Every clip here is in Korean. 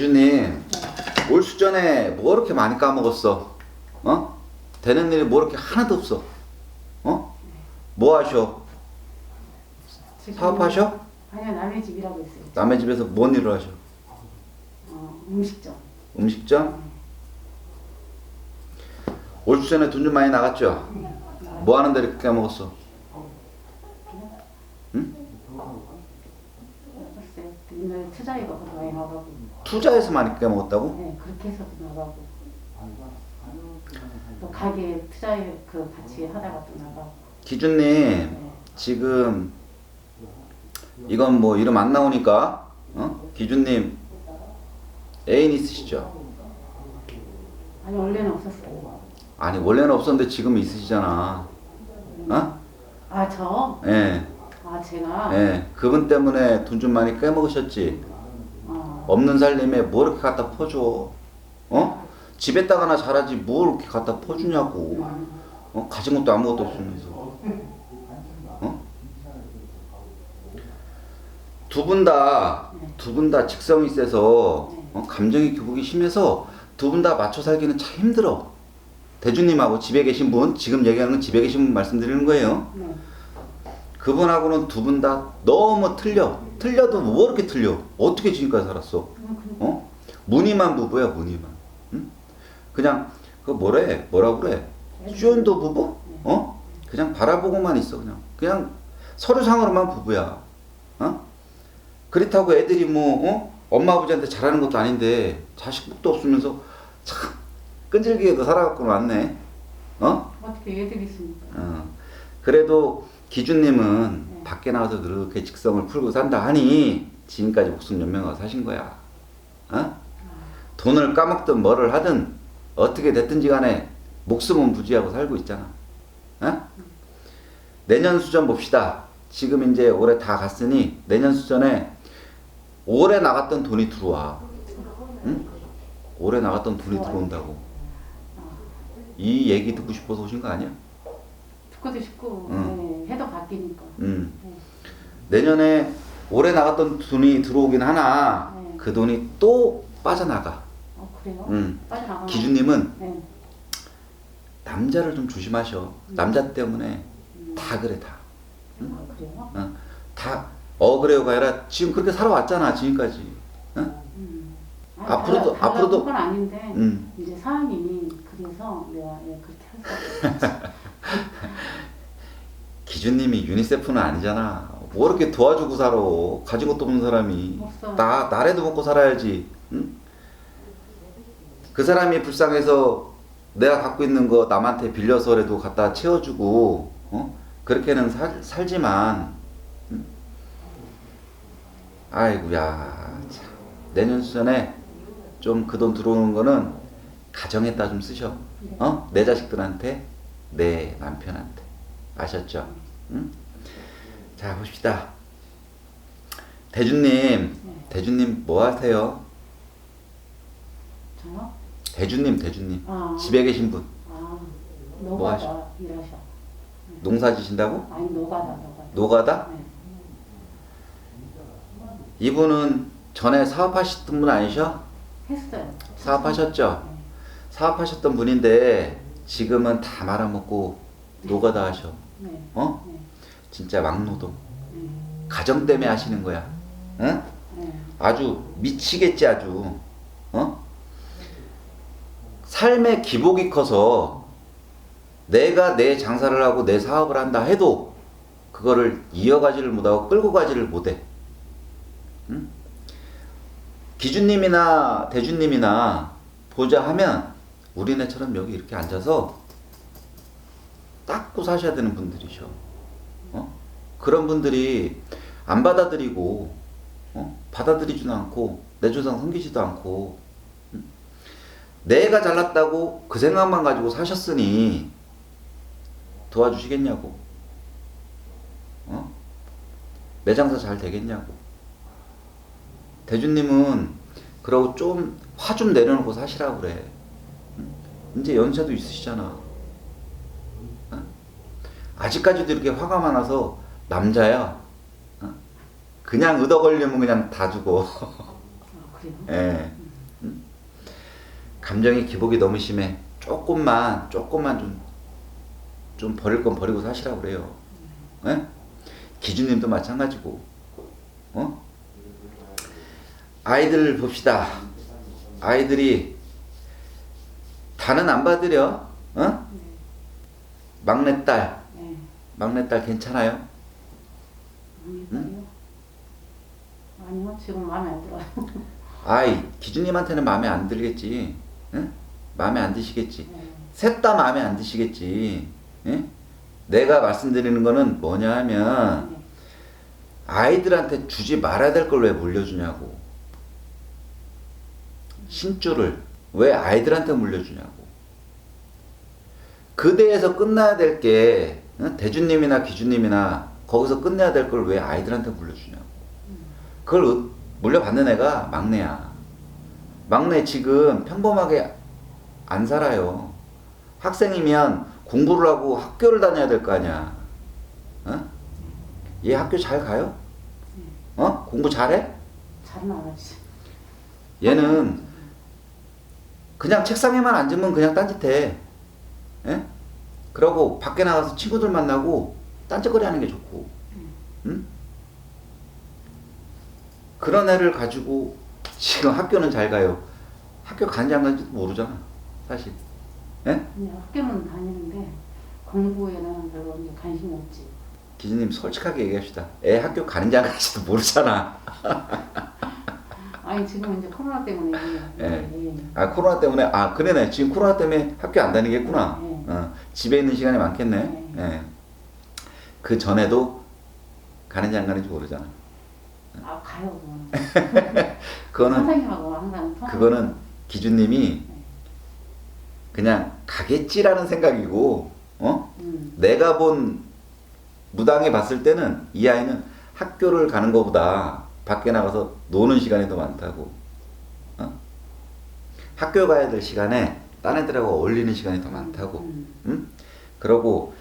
기준님 올 수전에 뭐 이렇게 많이 까먹었어? 어? 되는 일이 뭐 이렇게 하나도 없어? 어? 뭐 하셔? 사업하셔? 아니요 남의 집이라고 했어요. 남의 집에서 뭔 일을 하셔? 어, 음식점. 음식점? 올 수전에 돈 좀 많이 나갔죠? 뭐 하는데 이렇게 까먹었어? 글쎄 옛날에 투자이가 많이 나가고. 투자해서 많이 까먹었다고? 네 그렇게 해서도 나가고. 또 가게 투자에 그 같이 하다가 또 나가고. 기준님 네. 지금 이건 뭐 이름 안 나오니까 어? 기준님 애인 있으시죠? 아니 원래는 없었어요. 아니 원래는 없었는데 지금 있으시잖아. 어? 아 저? 예, 아 제가? 예. 그분 때문에 돈 좀 많이 깨먹으셨지. 어, 없는 살림에 뭐 이렇게 갖다 퍼줘? 어? 집에다가 나 잘하지 뭘 이렇게 갖다 퍼주냐고. 어? 가진 것도 아무것도 없으면서. 어? 두 분 다, 두 분 다 직성이 세서, 어? 감정이 교복이 심해서 두 분 다 맞춰 살기는 참 힘들어. 대주님하고 집에 계신 분, 지금 얘기하는 건 집에 계신 분 말씀드리는 거예요. 네. 그분하고는 두 분 다 너무 틀려. 틀려도 뭐 이렇게 틀려. 어떻게 지금까지 살았어? 어? 무늬만 부부야, 무늬만. 응? 그냥, 그 뭐래? 뭐라 그래? 쭈연도 부부? 어? 그냥 바라보고만 있어, 그냥. 그냥 서류상으로만 부부야. 어? 그렇다고 애들이 뭐, 어? 엄마 아버지한테 잘하는 것도 아닌데, 자식도 없으면서 참 끈질기게도 살아갖고 왔네. 어? 어떻게 애들이 있으니까. 어. 그래도 기준님은 네. 밖에 나와서 그렇게 직성을 풀고 산다 하니 지금까지 목숨 연명하고 사신 거야. 어? 돈을 까먹든 뭐를 하든 어떻게 됐든지 간에 목숨은 부지하고 살고 있잖아. 어? 내년 수전 봅시다. 지금 이제 올해 다 갔으니 내년 수전에 올해 나갔던 돈이 들어와. 응? 올해 나갔던 돈이 들어온다고. 이 얘기 듣고 싶어서 오신 거 아니야? 듣고도 싶고 응. 네, 해도 바뀌니까. 음. 네. 내년에 올해 나갔던 돈이 들어오긴 하나 네. 그 돈이 또 빠져나가. 어 그래요? 음. 빠져나가. 기준님은 네. 남자를 좀 조심하셔. 남자 때문에 다 그래 다. 아, 그래요? 어? 다 어 그래요가 아니라 지금 그렇게 살아왔잖아 지금까지. 어? 음. 앞으로도- 달라, 앞으로도- 건 아닌데 음. 이제 사장님이 그래서 내가 예, 그렇게 할 수. 기준님이 유니세프는 아니잖아. 뭐 이렇게 도와주고 살아. 가진 것도 없는 사람이. 없어. 나, 나라도 먹고 살아야지. 응? 그 사람이 불쌍해서 내가 갖고 있는 거 남한테 빌려서라도 갖다 채워주고, 어? 그렇게는 살, 살지만, 응? 아이고야. 참. 내년 수전에 좀 그 돈 들어오는 거는 가정에다 좀 쓰셔. 어? 내 자식들한테, 내 남편한테. 아셨죠? 응? 자, 봅시다. 대주님, 대주님 뭐 하세요? 저요? 대주님, 대주님. 아. 집에 계신 분. 아뭐 노가다 일하셔. 농사 지신다고? 아니 노가다 노가다. 노가다? 네. 이분은 전에 사업하셨던 분 아니셔? 했어요. 사업하셨죠? 네. 사업하셨던 분인데 지금은 다 말아먹고 노가다 하셔. 네. 어? 네. 진짜 막노동. 네. 가정 때문에 하시는 거야. 응? 네. 아주 미치겠지 아주. 어? 삶의 기복이 커서 내가 내 장사를 하고 내 사업을 한다 해도 그거를 이어가지를 못하고 끌고 가지를 못해. 응? 기준님이나 대준님이나 보자 하면 우리네처럼 여기 이렇게 앉아서 닦고 사셔야 되는 분들이셔. 어? 그런 분들이 안 받아들이고 어? 받아들이지도 않고 내 조상 섬기지도 않고 응? 내가 잘났다고 그 생각만 가지고 사셨으니 도와주시겠냐고 어? 내 장사 잘 되겠냐고 대주님은 그러고 좀 화 좀 내려놓고 사시라고 그래 응? 이제 연세도 있으시잖아 어? 아직까지도 이렇게 화가 많아서 남자야 어? 그냥 얻어 걸리면 그냥 다 주고 아? 예. 음. 감정의 기복이 너무 심해. 조금만 조금만 좀 좀 버릴 건 버리고 사시라고 그래요. 예? 기준님도 마찬가지고. 어? 아이들 봅시다. 아이들이 다는 안 받으려. 어? 막내딸, 네. 막내딸 괜찮아요? 아니요. 아니요. 지금 마음에 안 들어요. 아이, 기준님한테는 마음에 안 들겠지. 응? 마음에 안 드시겠지. 네. 셋다 마음에 안 드시겠지. 예? 내가 말씀드리는 거는 뭐냐 하면 네. 아이들한테 주지 말아야 될 걸 왜 물려주냐고. 신주를 왜 아이들한테 물려주냐고. 그 대에서 끝나야 될 게 대주님이나 기주님이나 거기서 끝내야 될 걸 왜 아이들한테 물려주냐고. 그걸 으- 물려받는 애가 막내야. 막내 지금 평범하게 안 살아요. 학생이면 공부를 하고 학교를 다녀야 될 거 아니야. 어? 얘 학교 잘 가요? 어? 공부 잘해? 잘은 안 하지. 얘는 그냥 책상에만 앉으면 그냥 딴짓해. 예? 그러고 밖에 나가서 친구들 만나고 딴짓거리 하는 게 좋고. 응? 그런 애를 가지고 지금 학교는 잘 가요. 학교 간지 안 간지도 모르잖아. 사실. 예? 그냥 학교는 다니는데 공부에는 별로 이제 관심이 없지. 기준님 솔직하게 얘기합시다. 애 학교 가는지 안 가는지도 모르잖아. 아니 지금 이제 코로나 때문에 예. 예. 아 코로나 때문에 아 그러네 지금 코로나 때문에 학교 안 다니겠구나 네. 어, 집에 있는 시간이 많겠네 네. 예. 그 전에도 가는지 안 가는지 모르잖아 아 가요. 그거는. 그거는 선생님하고 항상. 그거는 기준님이 그냥 가겠지라는 생각이고 어 음. 내가 본 무당에 봤을 때는 이 아이는 학교를 가는 것보다 밖에 나가서 노는 시간이 더 많다고 어? 학교 가야 될 시간에 딴 애들하고 어울리는 시간이 더 많다고 음. 응? 그러고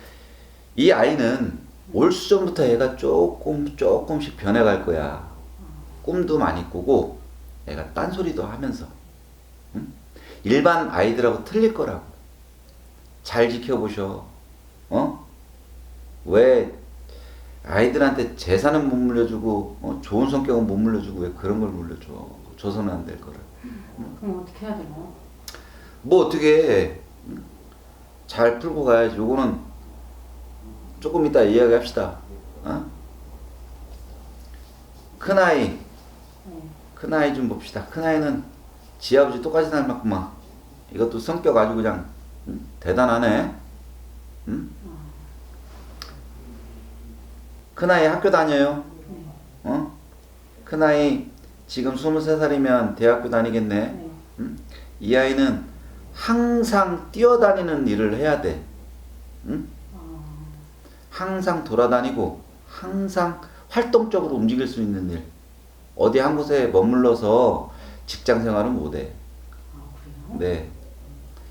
이 아이는 올 수전부터 얘가 조금 조금씩 변해갈 거야. 꿈도 많이 꾸고 얘가 딴소리도 하면서 응? 일반 아이들하고 틀릴 거라고. 잘 지켜보셔. 어? 왜 아이들한테 재산은 못 물려주고 어, 좋은 성격은 못 물려주고 왜 그런 걸 물려줘? 줘서는 안 될 거를. 그럼 어떻게 해야 되나? 뭐 어떻게 잘 풀고 가야지. 요거는 조금 이따 이야기합시다. 어? 큰 아이, 네. 큰 아이 좀 봅시다. 큰 아이는 지 아버지 똑같이 닮았구만. 이것도 성격 아주 그냥 음, 대단하네. 음? 큰 아이 학교 다녀요. 네. 어? 큰 아이 지금 23살이면 대학교 다니겠네. 네. 음? 이 아이는 항상 뛰어다니는 일을 해야 돼. 음? 아, 항상 돌아다니고 항상 활동적으로 움직일 수 있는 일. 어디 한 곳에 머물러서 직장 생활은 못 해. 아? 네.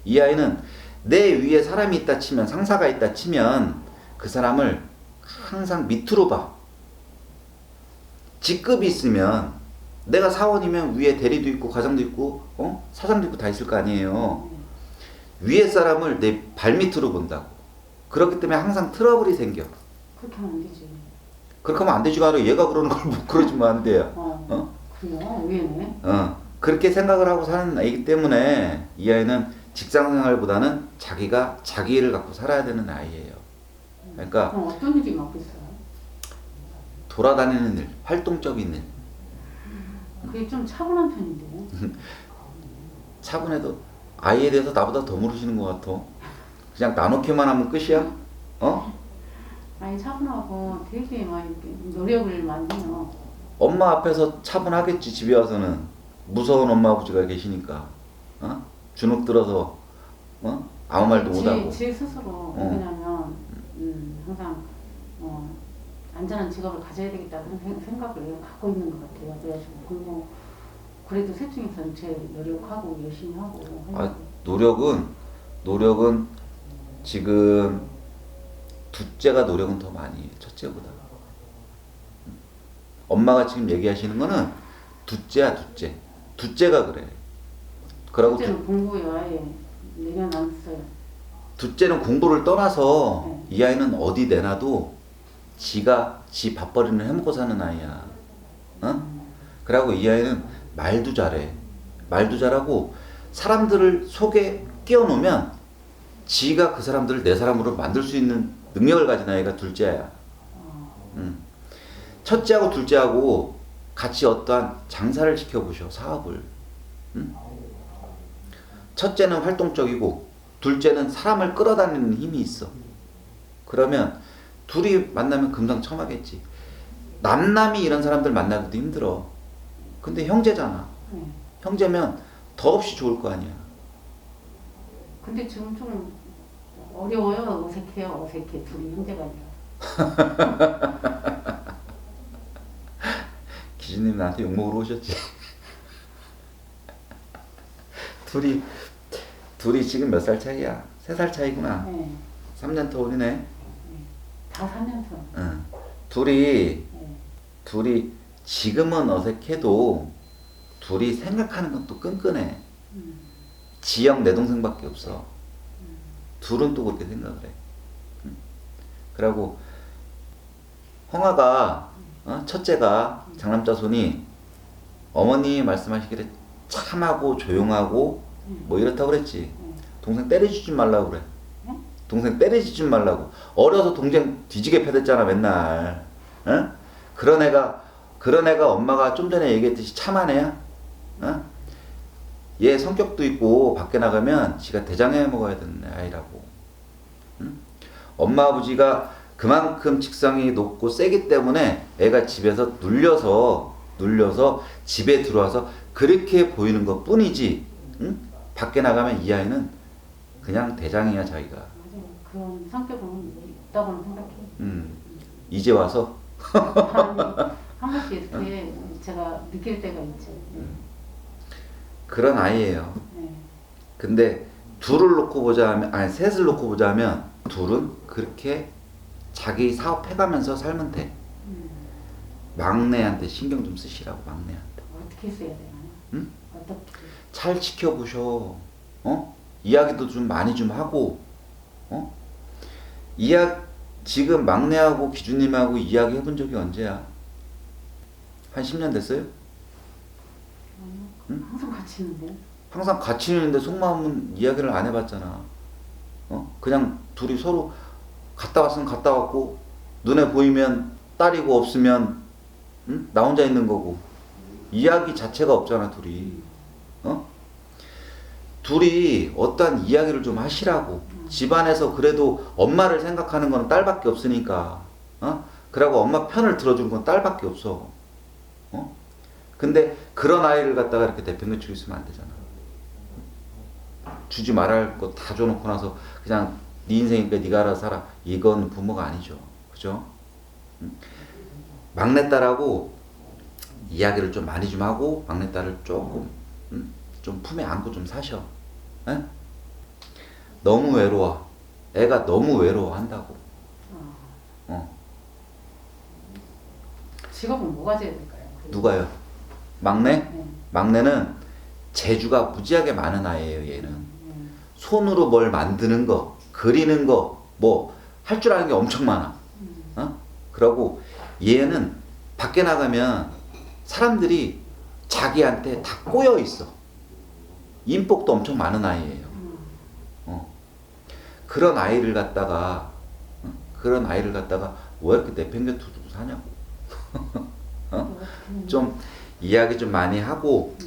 이 아이는 내 위에 사람이 있다 치면 상사가 있다 치면 그 사람을 항상 밑으로 봐. 직급이 있으면 내가 사원이면 위에 대리도 있고 과장도 있고 어? 사장도 있고 다 있을 거 아니에요. 네. 위에 사람을 내 발밑으로 본다고. 그렇기 때문에 항상 트러블이 생겨. 그렇게 하면 안 되지. 그렇게 하면 안 되지가. 얘가 그러는 걸 뭐 그러지면 안 돼요. 어. 어? 그래요? 위에네. 어. 그렇게 생각을 하고 사는 아이기 때문에 이 아이는 직장 생활보다는 자기가 자기 일을 갖고 살아야 되는 아이예요. 그러니까 그럼 어떤 일이 맡고 있어요? 돌아다니는 일, 활동적인 일. 그게 좀 차분한 편인데요. 차분해도 아이에 대해서 나보다 더 모르시는 것 같아. 그냥 나놓기만 하면 끝이야? 어? 아니 차분하고 되게 막 노력을 많이 해요. 엄마 앞에서 차분하겠지 집에 와서는 무서운 엄마 아버지가 계시니까 어? 주눅 들어서 어? 아무 말도 못하고 제, 제 스스로 왜냐면 음, 항상 어, 안전한 직업을 가져야 되겠다 그런 생- 생각을 갖고 있는 것 같아요. 그래가지고 그리고 그래도 셋 중에서는 제일 노력하고 열심히 하고 아. 노력은 노력은 지금 둘째가 노력은 더 많이 해 첫째보다 엄마가 지금 얘기하시는 거는 둘째야 둘째 둘째가 그래 그러고 첫째는 공부에 아예 내면 안 써요. 둘째는 공부를 떠나서 네. 이 아이는 어디 내놔도 지가 지 밥벌이는 해먹고 사는 아이야. 어? 그러고 이 아이는 말도 잘해. 말도 잘하고 사람들을 속에 끼워놓으면 지가 그 사람들을 내 사람으로 만들 수 있는 능력을 가진 아이가 둘째야. 음. 첫째하고 둘째하고 같이 어떠한 장사를 지켜보셔 사업을. 음? 첫째는 활동적이고 둘째는 사람을 끌어다니는 힘이 있어. 그러면 둘이 만나면 금상첨화겠지. 남남이 이런 사람들 만나기도 힘들어. 근데 형제잖아. 네. 형제면 더없이 좋을 거 아니야. 근데 지금 좀 어려워요. 어색해요. 어색해. 둘이 형제가 아니라. 기준님 나한테 욕먹으러 오셨지. 둘이 둘이 지금 몇 살 차이야? 세 살 차이구나. 네. 3년 터울이네. 다 3년서. 응. 둘이 네. 둘이 지금은 어색해도 둘이 생각하는 건 또 끈끈해. 음. 지영 내 동생밖에 없어. 둘은 또 그렇게 생각을 해. 응. 그러고 홍아가 어? 첫째가 장남자 손이 어머니 말씀하시기를 참하고 조용하고 뭐 이렇다고 그랬지. 동생 때려주지 말라고 그래. 응? 동생 때려주지 말라고. 어려서 동생 뒤지게 패댔잖아 맨날. 어? 그런 애가 그런 애가 엄마가 좀 전에 얘기했듯이 참한 애야. 어? 얘 성격도 있고 밖에 나가면 지가 대장해 먹어야 되는 아이라고. 응? 엄마 아버지가 그만큼 직성이 높고 세기 때문에 애가 집에서 눌려서 눌려서 집에 들어와서 그렇게 보이는 것 뿐이지. 응? 밖에 나가면 이 아이는 그냥 대장이야 자기가. 맞아요. 그런 성격은 있다고는 생각해요. 음. 이제 와서 아니, 한 번씩 이렇게 제가 느낄 때가 있죠. 네. 그런 아이예요. 네. 근데 둘을 놓고 보자 하면 아니 셋을 놓고 보자 하면 둘은 그렇게 자기 사업 해가면서 살면 돼. 음. 막내한테 신경 좀 쓰시라고 막내한테. 어떻게 써야 되나요? 응? 어떻게? 잘 지켜보셔. 어? 이야기도 좀 많이 좀 하고. 어? 이야 지금 막내하고 기준님하고 이야기 해본 적이 언제야? 한 10년 됐어요? 응? 항상 같이 있는데. 항상 같이 있는데 속마음은 이야기를 안 해봤잖아. 어? 그냥 둘이 서로 갔다 왔으면 갔다 왔고 눈에 보이면 딸이고 없으면 응? 나 혼자 있는 거고 이야기 자체가 없잖아 둘이. 어? 둘이 어떠한 이야기를 좀 하시라고. 집안에서 그래도 엄마를 생각하는 건 딸밖에 없으니까. 어? 그러고 엄마 편을 들어주는 건 딸밖에 없어. 어? 근데 그런 아이를 갖다가 이렇게 내팽개치고 있으면 안 되잖아. 주지 말아야 할 거 다 줘놓고 나서 그냥 네 인생이니까 네가 알아서 살아. 이건 부모가 아니죠. 그죠? 응? 막내딸하고 이야기를 좀 많이 좀 하고 막내딸을 조금 응? 좀 품에 안고 좀 사셔. 에? 너무 외로워. 애가 너무 외로워한다고. 어. 어. 직업은 뭐 가져야 될까요? 누가요? 막내? 네. 막내는 재주가 무지하게 많은 아이예요. 얘는 네. 손으로 뭘 만드는 거, 그리는 거, 뭐 할 줄 아는 게 엄청 많아. 음. 어? 그러고 얘는 밖에 나가면 사람들이 자기한테 다 꼬여 있어. 인복도 엄청 많은 아이예요. 음. 어. 그런 아이를 갖다가 어? 그런 아이를 갖다가 왜 이렇게 내팽개 두고 사냐고. 어? 음. 좀 이야기 좀 많이 하고 네.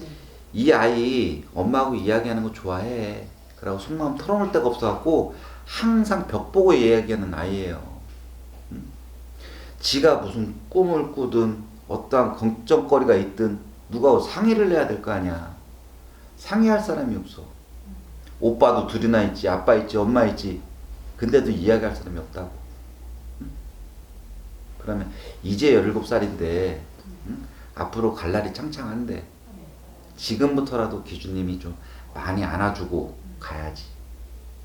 이 아이 엄마하고 이야기하는 거 좋아해. 그러고 속마음 털어놓을 데가 없어갖고 항상 벽 보고 이야기하는 아이예요. 음. 지가 무슨 꿈을 꾸든 어떠한 걱정거리가 있든 누가 상의를 해야 될 거 아니야. 상의할 사람이 없어. 오빠도 둘이나 있지, 아빠 있지, 엄마 있지. 근데도 이야기할 사람이 없다고. 음? 그러면 이제 17살인데 음? 앞으로 갈 날이 창창한데 지금부터라도 기준님이 좀 많이 안아주고 가야지.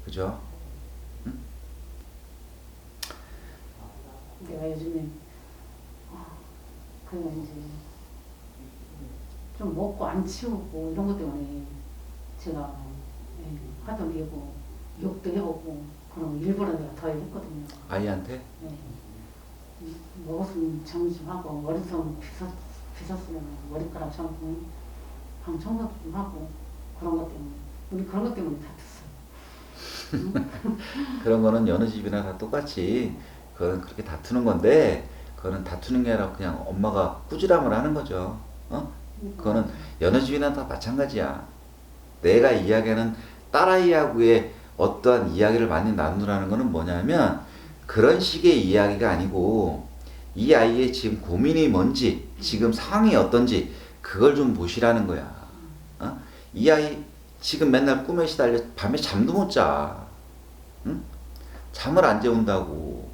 그죠? 내가 요즘에 어, 그 이제 좀 먹고 안 치우고 이런 것 때문에 제가 예, 화도 내고 욕도 해보고 그럼 일부러 내가 더 했거든요. 아이한테 예. 음, 먹었으면 점심하고 머리som 빗었, 빗었으면 머리카락 참고 방 청소도 좀 하고 그런 것 때문에 우리 그런 것 때문에 다퉜어요. 그런 거는 여느 집이나 다 똑같이 그거는 그렇게 다투는 건데 그거는 다투는 게 아니라 그냥 엄마가 꾸지람을 하는 거죠. 어? 그거는 여느 집이나 다 마찬가지야. 내가 이야기하는 딸아이하고의 어떠한 이야기를 많이 나누라는 거는 뭐냐면 그런 식의 이야기가 아니고 이 아이의 지금 고민이 뭔지 지금 상황이 어떤지 그걸 좀 보시라는 거야. 어? 이 아이 지금 맨날 꿈에 시달려 밤에 잠도 못 자. 응? 잠을 안 재운다고.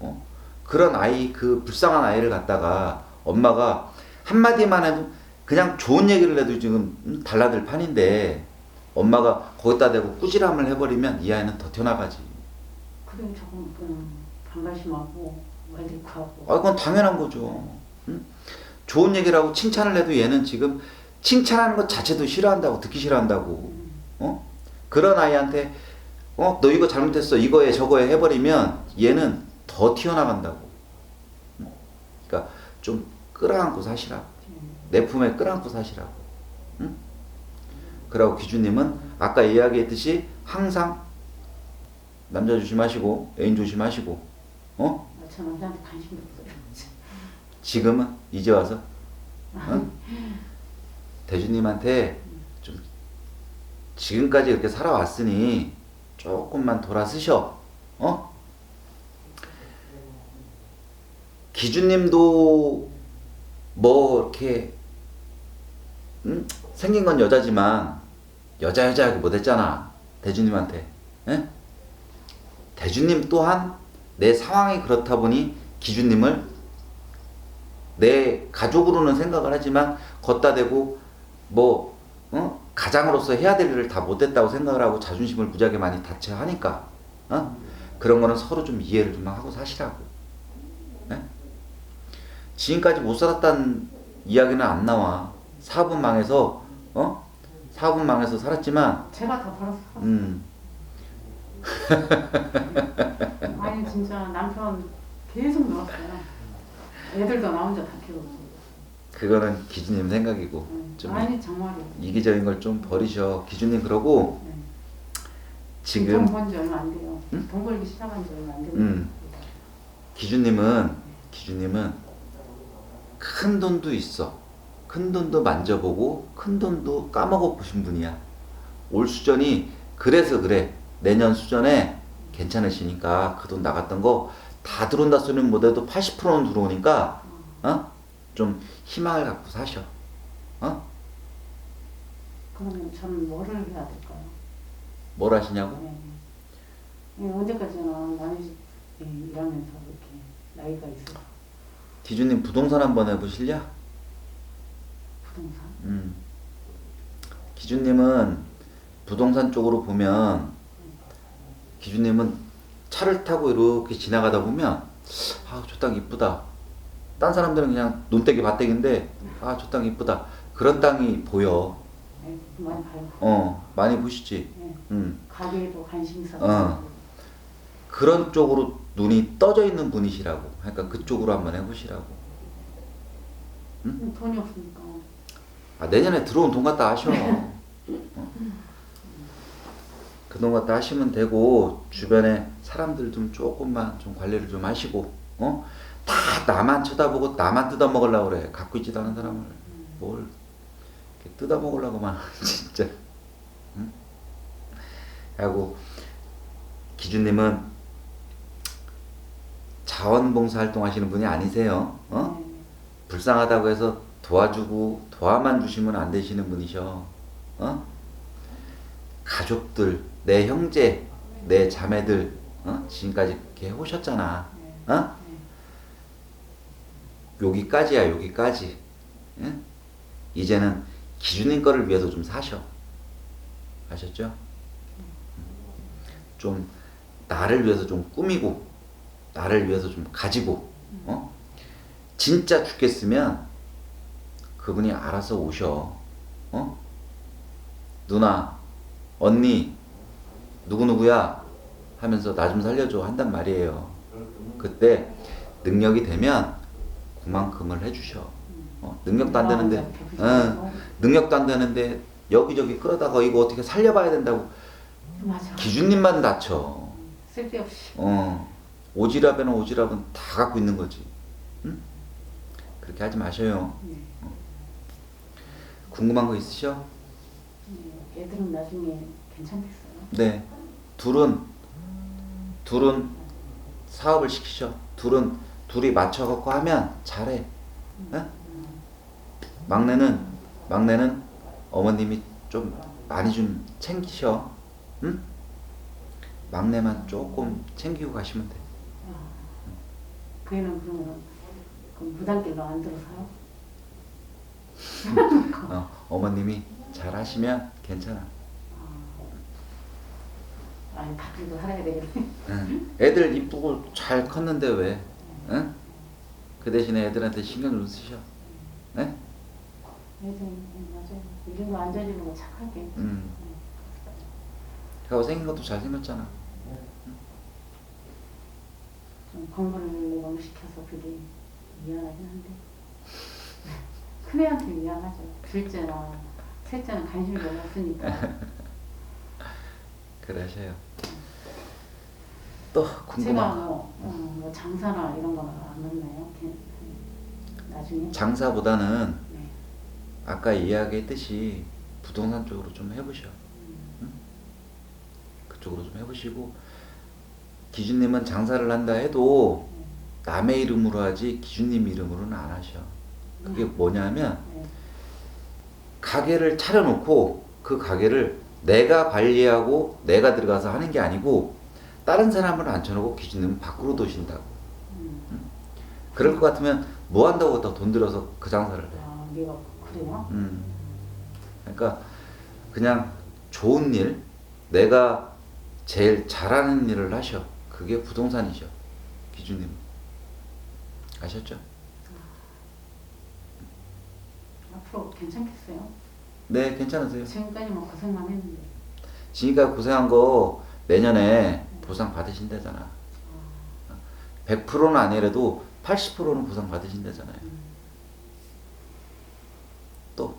어? 그런 아이 그 불쌍한 아이를 갖다가 엄마가 한마디만 해도 그냥 좋은 얘기를 해도 지금 음, 달라들 판인데 엄마가 거기다 대고 꾸지람을 해버리면 이 아이는 더 튀어나가지. 그래 조금 그냥 반가심하고 하고 아, 그건 당연한 거죠. 응? 좋은 얘기를 하고 칭찬을 해도 얘는 지금 칭찬하는 것 자체도 싫어한다고, 듣기 싫어한다고. 어? 그런 아이한테, 어, 너 이거 잘못했어. 이거에 저거에 해버리면 얘는 더 튀어나간다고. 응? 그러니까 좀 끌어안고 사시라고. 내 품에 끌어안고 사시라고. 응? 그러고 기준님은 아까 이야기했듯이 항상 남자 조심하시고, 애인 조심하시고, 어? 저 남자한테 관심도 없어요. 지금은 이제 와서 어? 대주님한테 좀 지금까지 이렇게 살아왔으니 조금만 돌아서셔. 어? 기준님도 뭐 이렇게 응? 생긴 건 여자지만 여자 여자 하게 못했잖아 대주님한테. 예? 대주님 또한 내 상황이 그렇다 보니 기준님을 내 가족으로는 생각을 하지만 걷다 대고 뭐 어? 가장으로서 해야 될 일을 다 못했다고 생각을 하고 자존심을 무지하게 많이 다쳐 하니까 어? 그런 거는 서로 좀 이해를 좀 하고 사시라고 예? 지금까지 못 살았다는 이야기는 안 나와 사분 망해서 어? 사분 망해서 살았지만 제가 다 살았어요. 음 아니 진짜 남편 계속 놀았어요. 애들도 나 혼자 다 키우고. 그거는 기준님 생각이고 응. 좀 아니 정말이에요. 이기적인 걸 좀 버리셔 기준님 그러고 네. 지금 돈번지 얼마 안 돼요. 응? 돈 벌기 시작한 지 얼마 안 돼요. 음. 기준님은 기준님은 큰 돈도 있어. 큰 돈도 만져보고 큰 돈도 까먹어 보신 분이야. 올 수전이 그래서 그래. 내년 수전에 괜찮으시니까 그 돈 나갔던 거 다 들어온다 소리는 못해도 80%는 들어오니까 어? 좀 희망을 갖고 사셔. 어? 그러면 저는 뭐를 해야 될까요? 뭘 하시냐고? 네. 네, 언제까지나 남의 집 예, 일하면서 이렇게 나이가 있어 기준님 부동산 한번 해보실려? 부동산. 음. 기준님은 부동산 쪽으로 보면 기준님은 차를 타고 이렇게 지나가다 보면 아 저 땅 이쁘다. 딴 사람들은 그냥 논대기 밭대기인데 아 저 땅 이쁘다. 그런 땅이 보여. 네, 많이 봐요. 어 많이 보시지. 네. 음 가게에도 관심 있어서. 어. 그런 쪽으로 눈이 떠져 있는 분이시라고. 그러니까 그쪽으로 한번 해보시라고. 음, 돈이 없으니까. 아, 내년에 들어온 돈 갖다 하셔. 어. 그돈 갖다 하시면 되고 주변에 사람들 좀 조금만 좀 관리를 좀 하시고 어? 다 나만 쳐다보고 나만 뜯어먹으려고 그래. 갖고 있지도 않은 사람을 뭘 뜯어먹으려고만 진짜. 응? 하고 기준님은 자원봉사 활동 하시는 분이 아니세요. 어? 네. 불쌍하다고 해서 도와주고 도와만 주시면 안 되시는 분이셔. 어? 가족들, 내 형제, 내 자매들, 어? 지금까지 이렇게 해오셨잖아. 네. 어? 여기까지야, 여기까지. 예? 이제는 기준인 거를 위해서 좀 사셔. 아셨죠? 좀 나를 위해서 좀 꾸미고, 나를 위해서 좀 가지고, 어? 진짜 죽겠으면 그분이 알아서 오셔. 어? 누나, 언니, 누구누구야 하면서 나 좀 살려줘 한단 말이에요. 그때 능력이 되면 그만큼을 해주셔. 어, 능력도 안 되는데, 응, 능력도 안 되는데 여기저기 끌어다가 이거 어떻게 살려봐야 된다고 맞아. 기준님만 다쳐. 쓸데없이. 어, 오지랖에는 오지랖은 다 갖고 있는 거지. 응? 그렇게 하지 마셔요. 네. 궁금한 거 있으셔? 네. 애들은 나중에 괜찮겠어요. 네. 둘은 둘은 사업을 시키셔. 둘은 둘이 맞춰 갖고 하면 잘해. 응? 막내는 막내는 어머님이 좀 많이 좀 챙기셔. 응? 막내만 조금 챙기고 가시면 돼. 그 애는 그러면 그 무단길로 안 들어서요? 어, 어머님이 잘 하시면 괜찮아. 아니 다들도 살아야 되겠네. 응. 애들 이쁘고 잘 컸는데 왜? 응? 그 대신에 애들한테 신경 좀 쓰셔. 네? 애들 맞아요. 이 정도 앉아주는 거 착하게. 음. 하고 생긴 것도 잘 생겼잖아. 좀 공부를 너무 시켜서 그게 미안하긴 한데 큰애한테 미안하죠. 둘째나 셋째는 관심이 너무 없으니까 그러셔요. 또 제가 궁금한 거. 뭐, 어, 뭐 장사나 이런 거는 안 넣나요? 걔- 나중에 장사보다는 네. 아까 이야기했듯이 부동산 쪽으로 좀 해보셔. 응? 그쪽으로 좀 해보시고 기준님은 장사를 한다 해도 남의 이름으로 하지 기준님 이름으로는 안 하셔. 그게 뭐냐면 네. 가게를 차려놓고 그 가게를 내가 관리하고 내가 들어가서 하는 게 아니고 다른 사람을 앉혀놓고 기준님은 밖으로 도신다고. 음. 그럴 것 같으면 뭐 한다고 더 돈 들여서 그 장사를 해. 아, 네가 그래요? 음. 그러니까 그냥 좋은 일, 내가 제일 잘하는 일을 하셔. 그게 부동산이죠. 기준님. 아셨죠? 앞으로 괜찮겠어요? 네, 괜찮으세요. 지금까지만 고생만 했는데 지금까지 고생한 거 내년에 보상 받으신다잖아. 100%는 아니라도 80%는 보상 받으신다잖아요. 또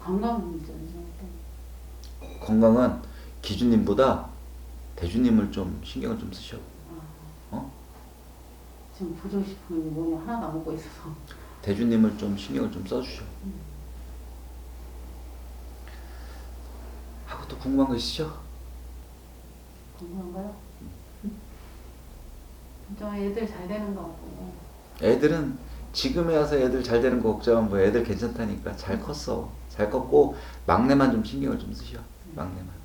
건강 문제는 건강은 기준님보다 대주님을 좀 신경을 좀 쓰셔. 어? 지금 보조식품이 뭐냐 하나도 안 먹고 있어서 대주님을 좀 신경을 좀 써주셔. 하고 또 궁금한 거 있으셔? 궁금한가요? 저 애들 잘 되는 거 같고 애들은 지금에 와서 애들 잘 되는 거 걱정하면 뭐 애들 괜찮다니까 잘 컸어. 잘 컸고 막내만 좀 신경을 좀 쓰셔. 막내만.